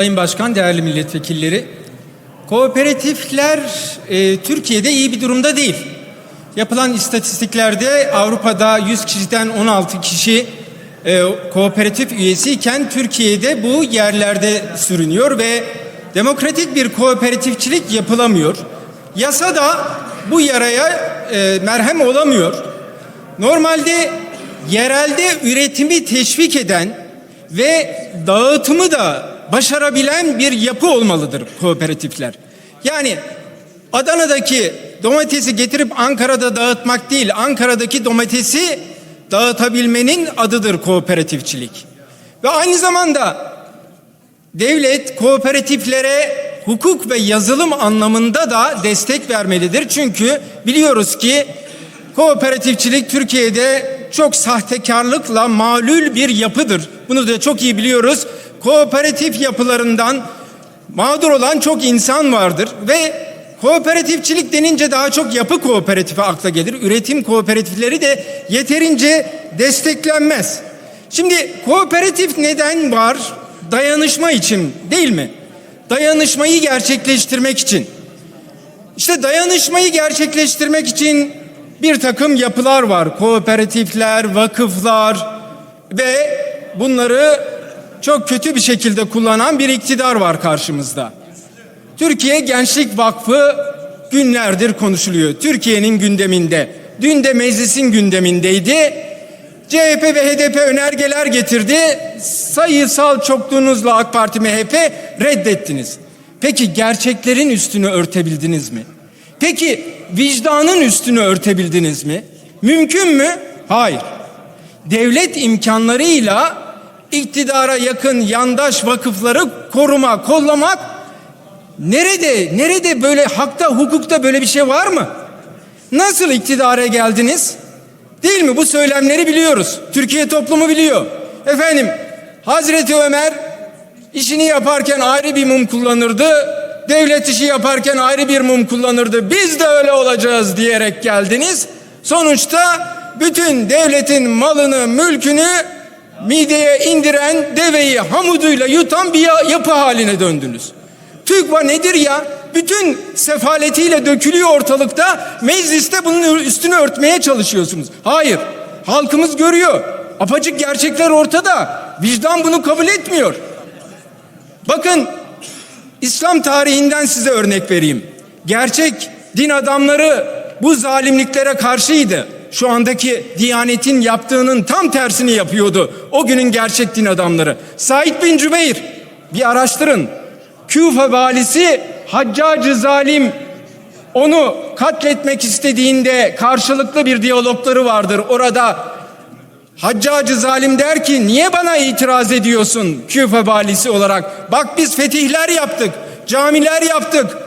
Sayın Başkan, değerli milletvekilleri, kooperatifler e, Türkiye'de iyi bir durumda değil. Yapılan istatistiklerde Avrupa'da 100 kişiden 16 kişi e, kooperatif üyesiyken Türkiye'de bu yerlerde sürünüyor ve demokratik bir kooperatifçilik yapılamıyor. Yasa da bu yaraya e, merhem olamıyor. Normalde yerelde üretimi teşvik eden ve dağıtımı da başarabilen bir yapı olmalıdır kooperatifler. Yani Adana'daki domatesi getirip Ankara'da dağıtmak değil, Ankara'daki domatesi dağıtabilmenin adıdır kooperatifçilik. Ve aynı zamanda devlet kooperatiflere hukuk ve yazılım anlamında da destek vermelidir. Çünkü biliyoruz ki kooperatifçilik Türkiye'de çok sahtekarlıkla malul bir yapıdır. Bunu da çok iyi biliyoruz. Kooperatif yapılarından mağdur olan çok insan vardır ve kooperatifçilik denince daha çok yapı kooperatifi akla gelir. Üretim kooperatifleri de yeterince desteklenmez. Şimdi kooperatif neden var? Dayanışma için değil mi? Dayanışmayı gerçekleştirmek için. İşte dayanışmayı gerçekleştirmek için bir takım yapılar var. Kooperatifler, vakıflar ve bunları çok kötü bir şekilde kullanan bir iktidar var karşımızda. Türkiye Gençlik Vakfı günlerdir konuşuluyor. Türkiye'nin gündeminde. Dün de meclisin gündemindeydi. CHP ve HDP önergeler getirdi. Sayısal çokluğunuzla AK Parti MHP reddettiniz. Peki gerçeklerin üstünü örtebildiniz mi? Peki vicdanın üstünü örtebildiniz mi? Mümkün mü? Hayır. Devlet imkanlarıyla iktidara yakın yandaş vakıfları koruma, kollamak nerede? Nerede böyle hakta, hukukta böyle bir şey var mı? Nasıl iktidara geldiniz? Değil mi? Bu söylemleri biliyoruz. Türkiye toplumu biliyor. Efendim, Hazreti Ömer işini yaparken ayrı bir mum kullanırdı. Devlet işi yaparken ayrı bir mum kullanırdı. Biz de öyle olacağız diyerek geldiniz. Sonuçta bütün devletin malını, mülkünü mideye indiren deveyi hamuduyla yutan bir yapı haline döndünüz. TÜGVA nedir ya? Bütün sefaletiyle dökülüyor ortalıkta. Mecliste bunun üstünü örtmeye çalışıyorsunuz. Hayır. Halkımız görüyor. Apacık gerçekler ortada. Vicdan bunu kabul etmiyor. Bakın İslam tarihinden size örnek vereyim. Gerçek din adamları bu zalimliklere karşıydı. Şu andaki Diyanet'in yaptığının tam tersini yapıyordu. O günün gerçek din adamları. Said bin Cübeyr bir araştırın. Küfe valisi Haccacı zalim onu katletmek istediğinde karşılıklı bir diyalogları vardır. Orada Haccacı zalim der ki niye bana itiraz ediyorsun Küfe valisi olarak? Bak biz fetihler yaptık, camiler yaptık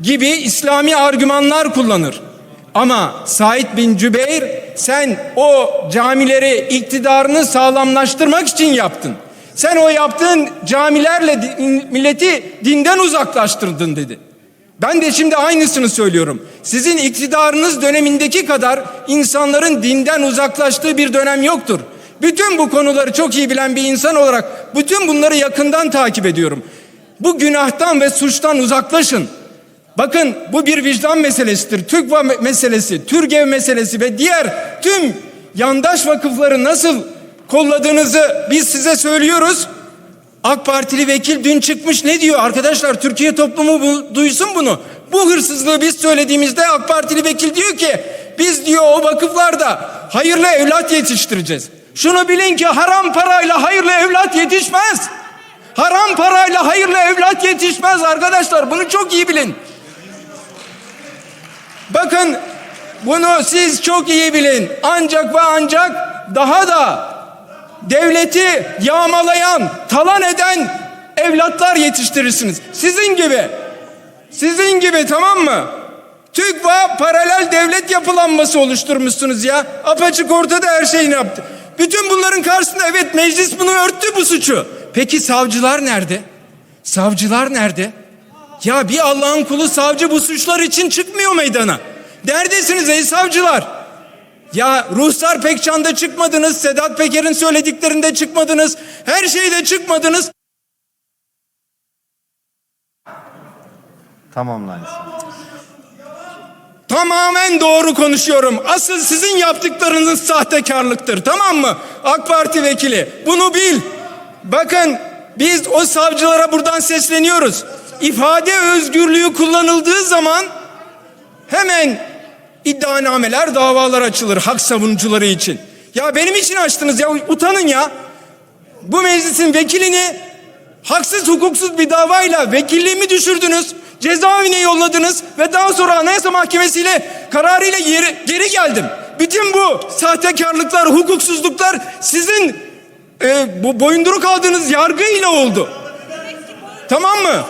gibi İslami argümanlar kullanır. Ama Said bin Cübeyr sen o camileri iktidarını sağlamlaştırmak için yaptın. Sen o yaptığın camilerle milleti dinden uzaklaştırdın dedi. Ben de şimdi aynısını söylüyorum. Sizin iktidarınız dönemindeki kadar insanların dinden uzaklaştığı bir dönem yoktur. Bütün bu konuları çok iyi bilen bir insan olarak bütün bunları yakından takip ediyorum. Bu günahtan ve suçtan uzaklaşın. Bakın bu bir vicdan meselesidir. TÜGVA meselesi, TÜRGEV meselesi ve diğer tüm yandaş vakıfları nasıl kolladığınızı biz size söylüyoruz. AK Partili vekil dün çıkmış ne diyor arkadaşlar Türkiye toplumu bu, duysun bunu. Bu hırsızlığı biz söylediğimizde AK Partili vekil diyor ki biz diyor o vakıflarda hayırlı evlat yetiştireceğiz. Şunu bilin ki haram parayla hayırlı evlat yetişmez. Haram parayla hayırlı evlat yetişmez arkadaşlar bunu çok iyi bilin. Bakın bunu siz çok iyi bilin. Ancak ve ancak daha da devleti yağmalayan, talan eden evlatlar yetiştirirsiniz. Sizin gibi. Sizin gibi tamam mı? TÜGVA paralel devlet yapılanması oluşturmuşsunuz ya. Apaçık ortada her şeyini yaptı. Bütün bunların karşısında evet meclis bunu örttü bu suçu. Peki savcılar nerede? Savcılar nerede? Ya bir Allah'ın kulu savcı bu suçlar için çıkmıyor meydana. Neredesiniz ey savcılar? Ya Ruhsar Pekcan'da çıkmadınız, Sedat Peker'in söylediklerinde çıkmadınız, her şeyde çıkmadınız. Tamamlayın. Tamamen doğru konuşuyorum. Asıl sizin yaptıklarınız sahtekarlıktır. Tamam mı? AK Parti vekili. Bunu bil. Bakın biz o savcılara buradan sesleniyoruz. İfade özgürlüğü kullanıldığı zaman hemen iddianameler, davalar açılır hak savunucuları için. Ya benim için açtınız ya utanın ya. Bu meclisin vekilini haksız hukuksuz bir davayla vekilliğimi düşürdünüz. Cezaevine yolladınız ve daha sonra Anayasa Mahkemesi ile kararıyla geri, geri geldim. Bütün bu sahtekarlıklar, hukuksuzluklar sizin e, bu boyunduruk aldığınız yargıyla oldu. Tamam mı?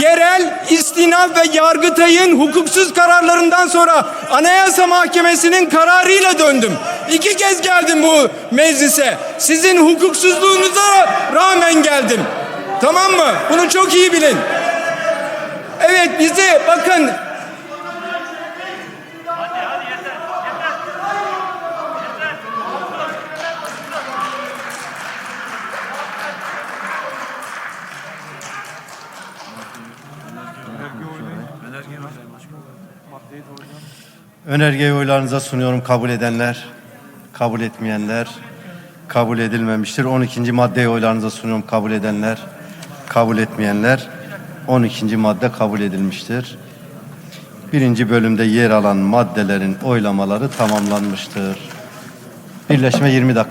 Yerel istinaf ve Yargıtay'ın hukuksuz kararlarından sonra Anayasa Mahkemesi'nin kararıyla döndüm. İki kez geldim bu meclise. Sizin hukuksuzluğunuza rağmen geldim. Tamam mı? Bunu çok iyi bilin. Evet bize bakın Önergeyi oylarınıza sunuyorum. Kabul edenler, kabul etmeyenler, kabul edilmemiştir. 12. maddeyi oylarınıza sunuyorum. Kabul edenler, kabul etmeyenler. 12. madde kabul edilmiştir. Birinci bölümde yer alan maddelerin oylamaları tamamlanmıştır. Birleşme 20 dakika.